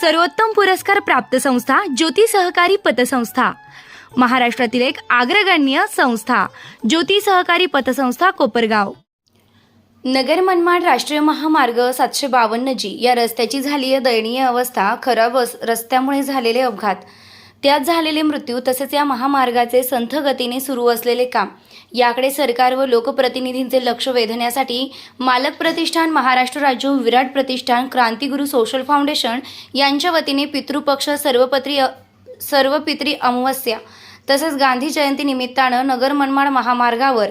सर्वोत्तम पुरस्कार प्राप्त संस्था ज्योती सहकारी पतसंस्था. महाराष्ट्रातील एक अग्रगण्य संस्था ज्योती सहकारी पतसंस्था कोपरगाव. नगर मनमाड राष्ट्रीय महामार्ग सातशे बावन्न जी या रस्त्याची झाली आहे दयनीय अवस्था खराब रस्त्यामुळे झालेले अपघात. त्यात झालेले मृत्यू तसेच या महामार्गाचे संथ गतीने सुरू असलेले काम याकडे सरकार व लोकप्रतिनिधींचे लक्ष वेधण्यासाठी मालक प्रतिष्ठान महाराष्ट्र राज्य विराट प्रतिष्ठान क्रांतीगुरु सोशल फाउंडेशन यांच्या वतीने पितृपक्ष सर्वपत्री सर्व पित्री अमावस्या तसेच गांधी जयंती निमित्तानं नगर मनमाड महामार्गावर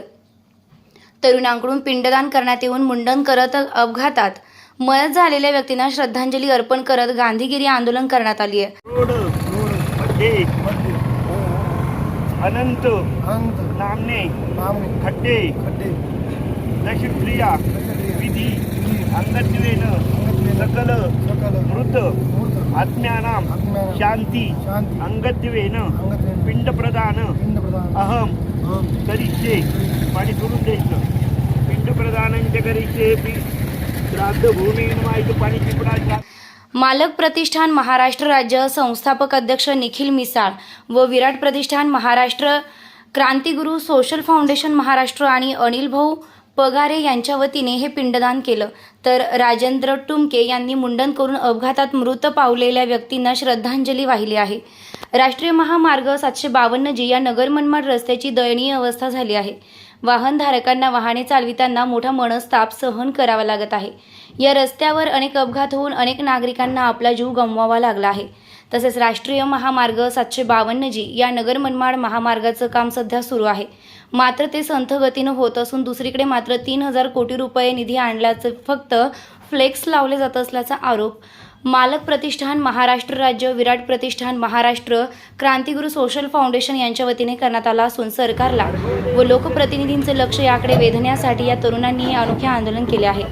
तरुणांकडून पिंडदान करण्यात येऊन मुंडन करत अपघातात मयत झालेल्या व्यक्तींना श्रद्धांजली अर्पण करत गांधीगिरी आंदोलन करण्यात आली आहे. रोडमध्ये अनंत अनंत. नामने नामने. खड्डे खड्डे. दशक्रिया विधी अंगत्वेन सकल सकल. मृत मूर्त आत्म्यानां आत्म्यानां शांती अंगत्वेन पिंडप्रदान पिंडप्रदान. अहम करिष्ये पाणी सोडून द्यायचं. पिंडप्रदानांच्या करिष्ये पि- श्राद्ध भूमीन माहिती पाणी चिपडा मालक प्रतिष्ठान महाराष्ट्र राज्य संस्थापक अध्यक्ष निखिल मिसाळ व विराट प्रतिष्ठान महाराष्ट्र क्रांतिगुरू सोशल फाउंडेशन महाराष्ट्र आणि अनिल भाऊ पगारे यांच्या वतीने हे पिंडदान केलं. तर राजेंद्र टुमके यांनी मुंडन करून अपघातात मृत पावलेल्या व्यक्तींना श्रद्धांजली वाहिली आहे. राष्ट्रीय महामार्ग सातशे बावन्न जी या नगर मनमाड रस्त्याची दयनीय अवस्था झाली आहे. वाहनधारकांना वाहने चालविताना मोठा मनस्ताप सहन करावा लागत आहे. या रस्त्यावर अनेक अपघात होऊन अनेक नागरिकांना आपला जीव गमवावा लागला आहे. तसेच राष्ट्रीय महामार्ग सातशे बावन्न जी या नगर मनमाड महामार्गाचं काम सध्या सुरू आहे. मात्र ते संथ गतीनं होत असून दुसरीकडे मात्र तीन हजार कोटी रुपये निधी आणल्याचं फक्त फ्लेक्स लावले जात असल्याचा आरोप मालक प्रतिष्ठान महाराष्ट्र राज्य विराट प्रतिष्ठान महाराष्ट्र क्रांतीगुरु सोशल फाउंडेशन यांच्या वतीने करण्यात आला असून सरकारला व लोकप्रतिनिधींचे लक्ष याकडे वेधण्यासाठी या तरुणांनी अनोखे आंदोलन केले आहे.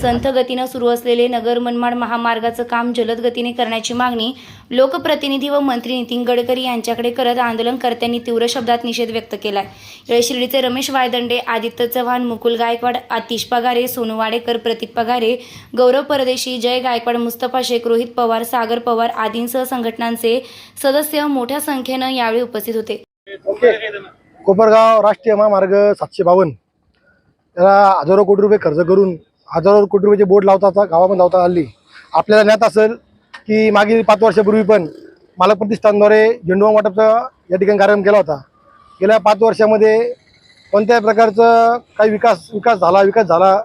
संथ गतीनं सुरू असलेले नगर मनमाड महामार्गाचं काम जलद गतीने करण्याची मागणी लोकप्रतिनिधी व मंत्री नितीन गडकरी यांच्याकडे करत आंदोलनकर्त्यांनी तीव्र शब्दात निषेध व्यक्त केलाय. आहे शिर्डीचे रमेश वायदंडे आदित्य चव्हाण मुकुल गायकवाड आतिश पगारे सोनू वाडेकर प्रतीक पगारे गौरव परदेशी जय गायकवाड मुस्तफा शेख रोहित पवार सागर पवार आदींसह संघटनांचे सदस्य मोठ्या संख्येनं यावेळी उपस्थित होते. कोपरगाव राष्ट्रीय महामार्ग सातशे बावन्न. त्याला हजारो कोटी रुपये खर्च करून हजारो कोटी रुपयाचे बोर्ड लावतात गावामध्ये लावता आली आपल्याला ज्ञात असेल की मागील पाच वर्षापूर्वी पण मालक प्रतिष्ठानद्वारे झेंडू वाटपचा या ठिकाणी कार्यक्रम केला होता. गेल्या पाच वर्षामध्ये कोणत्याही प्रकारचं काही विकास विकास झाला विकास झाला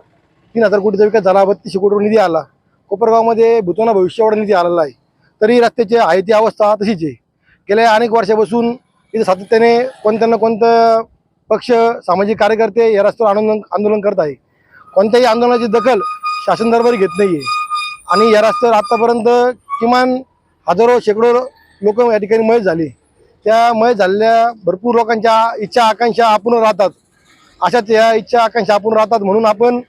तीन हजार कोटीचा विकास झाला बत्तीसशे कोटीवर निधी आला. कोपरगावमध्ये भूतोना भविष्यावर निधी आलेला आहे. तरी रस्त्याची आहे ती अवस्था तशीच आहे. गेल्या अनेक वर्षापासून इथे सातत्याने कोणत्या ना कोणतं पक्ष सामाजिक कार्यकर्ते या रस्त्यावर आंदोलन आंदोलन करत आहे. कोणत्याही आंदोलनाची दखल शासन दरबारी घेत नाही आहे आणि या रस्त्यावर आत्तापर्यंत किमान हजारो शेकडो लोक या ठिकाणी मयत झाले. त्या मयत झालेल्या भरपूर लोकांच्या इच्छा आकांक्षा आपण राहतात. अशाच या इच्छा आकांक्षा आपण राहतात म्हणून आपण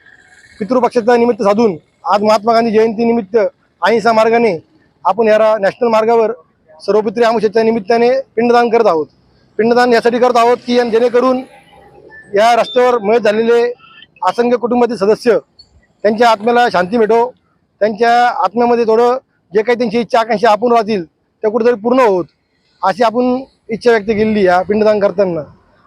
पितृपक्षाचा निमित्त साधून आज महात्मा गांधी जयंतीनिमित्त अहिंसा मार्गाने आपण या रा- नॅशनल मार्गावर सर्वपित्री आमुषाच्या निमित्ताने पिंडदान करत आहोत. पिंडदान यासाठी करत आहोत की जेणेकरून या रस्त्यावर मयत झालेले असंख्य कुटुंबातील सदस्य त्यांच्या आत्म्याला शांती मिळो. त्यांच्या आत्म्यामध्ये थोडं जे काही त्यांची इच्छा आकांक्षा आपण राहतील त्या कुठेतरी पूर्ण होत अशी आपण इच्छा व्यक्त केलेली या पिंडदान करताना.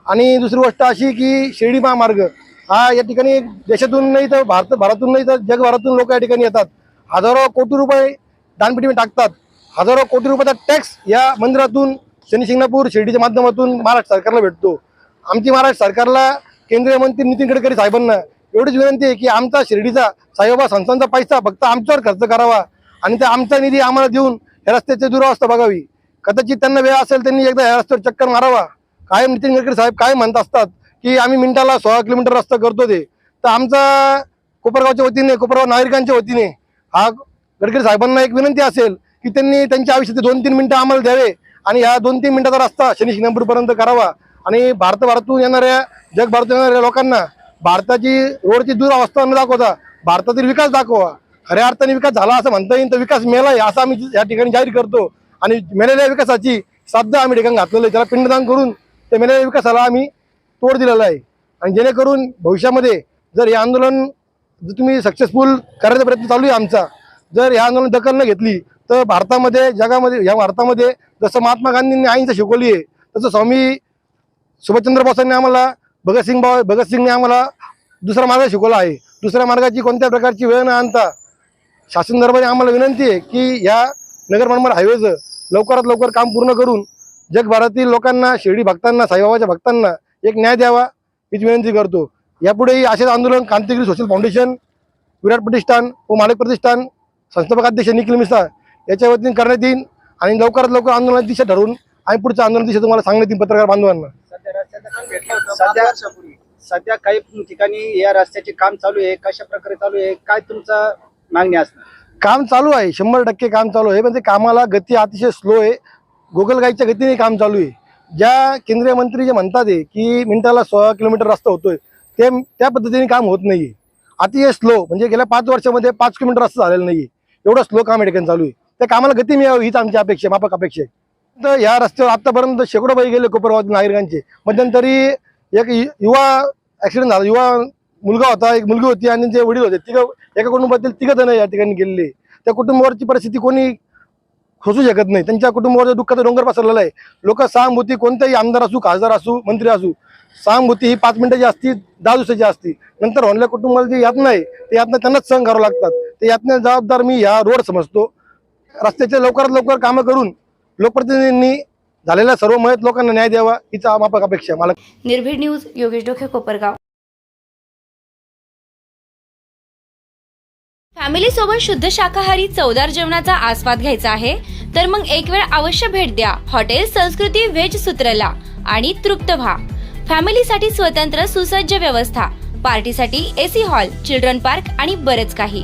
आणि दुसरी गोष्ट अशी की शिर्डी महामार्ग हा या ठिकाणी देशातून नाही तर भारत भारतातून नाही तर जगभरातून लोक या ठिकाणी येतात. हजारो कोटी रुपये दानपेटीमध्ये टाकतात. हजारो कोटी रुपयाचा टॅक्स या मंदिरातून शनी शिंगणापूर शिर्डीच्या माध्यमातून महाराष्ट्र सरकारला भेटतो. आमची महाराष्ट्र सरकारला केंद्रीय मंत्री नितीन गडकरी साहेबांना एवढीच विनंती आहे की आमचा शिर्डीचा साईबाबा संस्थांचा पैसा फक्त आमच्यावर खर्च करावा आणि त्या आमचा निधी आम्हाला देऊन या रस्त्याची दुरावस्था बघावी. कदाचित त्यांना वेळ असेल त्यांनी एकदा या रस्त्यावर चक्कर मारावा. कायम नितीन गडकरी साहेब काय म्हणत असतात की आम्ही मिनिटाला सोळा किलोमीटर रस्ता करतो ते. तर आमचा कोपरगावच्या वतीने कोपरगाव नागरिकांच्या वतीने हा गडकरी साहेबांना एक विनंती असेल की त्यांनी त्यांच्या आयुष्याचे दोन तीन मिनिटं आम्हाला द्यावे आणि ह्या दोन तीन मिनिटाचा रस्ता शनी शिंगणापूरपर्यंत करावा. आणि भारतभरातून येणाऱ्या जगभरातून येणाऱ्या लोकांना भारताची रोडची दुरावस्था न दाखवता भारतातील विकास दाखवा. खऱ्या अर्थाने विकास झाला असं म्हणता येईल तर विकास मेलाय असं आम्ही या ठिकाणी जाहीर करतो. आणि मेलेल्या विकासाची साध्य आम्ही ठिकाणी घातलेलं आहे. त्याला पिंडदान करून त्या मेलेल्या विकासाला आम्ही तोड दिलेला आहे. आणि जेणेकरून भविष्यामध्ये जर हे आंदोलन जर तुम्ही सक्सेसफुल करायचा प्रयत्न चालू आहे आमचा जर हे आंदोलन दखल न घेतली तर भारतामध्ये जगामध्ये या भारतामध्ये जसं महात्मा गांधींनी आईंचं शिकवली आहे तसं स्वामी सुभाषचंद्र बोसांनी आम्हाला भगतसिंग बा भगतसिंगने आम्हाला दुसरा मार्ग शिकवला आहे. दुसऱ्या मार्गाची कोणत्या प्रकारची वेळ न आणता शासन दरबारी आम्हाला विनंती आहे की या नगर मनमाड हायवेचं लवकरात लवकर काम पूर्ण करून जगभरातील लोकांना शिर्डी भक्तांना साईबाबाच्या भक्तांना एक न्याय द्यावा हीच विनंती करतो. यापुढेही असेच आंदोलन क्रांतिगिरी सोशल फाउंडेशन विराट प्रतिष्ठान व मालक प्रतिष्ठान संस्थापक अध्यक्ष निखिल मिसाळ याच्या वतीने करण्यात येईल आणि लवकरात लवकर आंदोलनाची दिशा ठरवून आणि पुढच्या आंदोलन दिशा तुम्हाला सांगण्यात येईल पत्रकार बांधवांना. सध्या सध्या काही ठिकाणी या रस्त्याचे काम चालू आहे कशा प्रकारे चालू आहे काय तुमचा मागणी असणार? काम चालू आहे शंभर टक्के काम चालू आहे. म्हणजे कामाला गती अतिशय स्लो आहे. गोगलगाईच्या गतीने काम चालू आहे. ज्या केंद्रीय मंत्री जे म्हणतात आहे की मिनिटाला सोळा किलोमीटर रस्ता होतोय ते त्या पद्धतीने काम होत नाही अतिशय स्लो म्हणजे गेल्या पाच वर्षामध्ये पाच किलोमीटर रस्ता झालेला नाही एवढं स्लो काम या ठिकाणी चालू आहे. त्या कामाला गती मिळावी हीच आमची अपेक्षा मापक अपेक्षा आहे. तर या रस्त्यावर आतापर्यंत शेकडो बाई गेले कोपरगावातील नागरिकांचे. मध्यंतरी एक युवा ऍक्सिडेंट झाला. युवा मुलगा होता एक मुलगी होती आणि जे वडील होते तिघ एका कुटुंबातील तिघ जण या ठिकाणी गेलेले. त्या कुटुंबावरची परिस्थिती कोणी खोसू शकत नाही. त्यांच्या कुटुंबावर दुःखाचा डोंगर पसरलेला आहे लोक सहानुभूती कोणताही आमदार असू खासदार असू मंत्री असू सहानुभूती ही पाच मिनिटाची असती दहा दिवसाची असती. नंतर होणाऱ्या कुटुंबाला जी यातना आहे ते यातना त्यांनाच सहन करावं लागतात. ते यातना जबाबदार मी ह्या रोड समजतो. रस्त्याचे लवकरात लवकर कामं करून लोकप्रतिनिधींनी झालेल्या सर्व मयत लोकांना न्याय द्यावा हीच मापक अपेक्षा आहे. मला निर्भीड न्यूज योगेश डोके कोपरगाव. फॅमिली सोबत शुद्ध शाकाहारी चवदार जेवणाचा आस्वाद घ्यायचा आहे तर मग एक वेळ अवश्य भेट द्या. हॉटेल संस्कृती व्हेज सूत्रला आणि तृप्त व्हा. फॅमिलीसाठी स्वतंत्र सुसज्ज व्यवस्था. पार्टीसाठी एसी हॉल चिल्ड्रन पार्क आणि बरेच काही.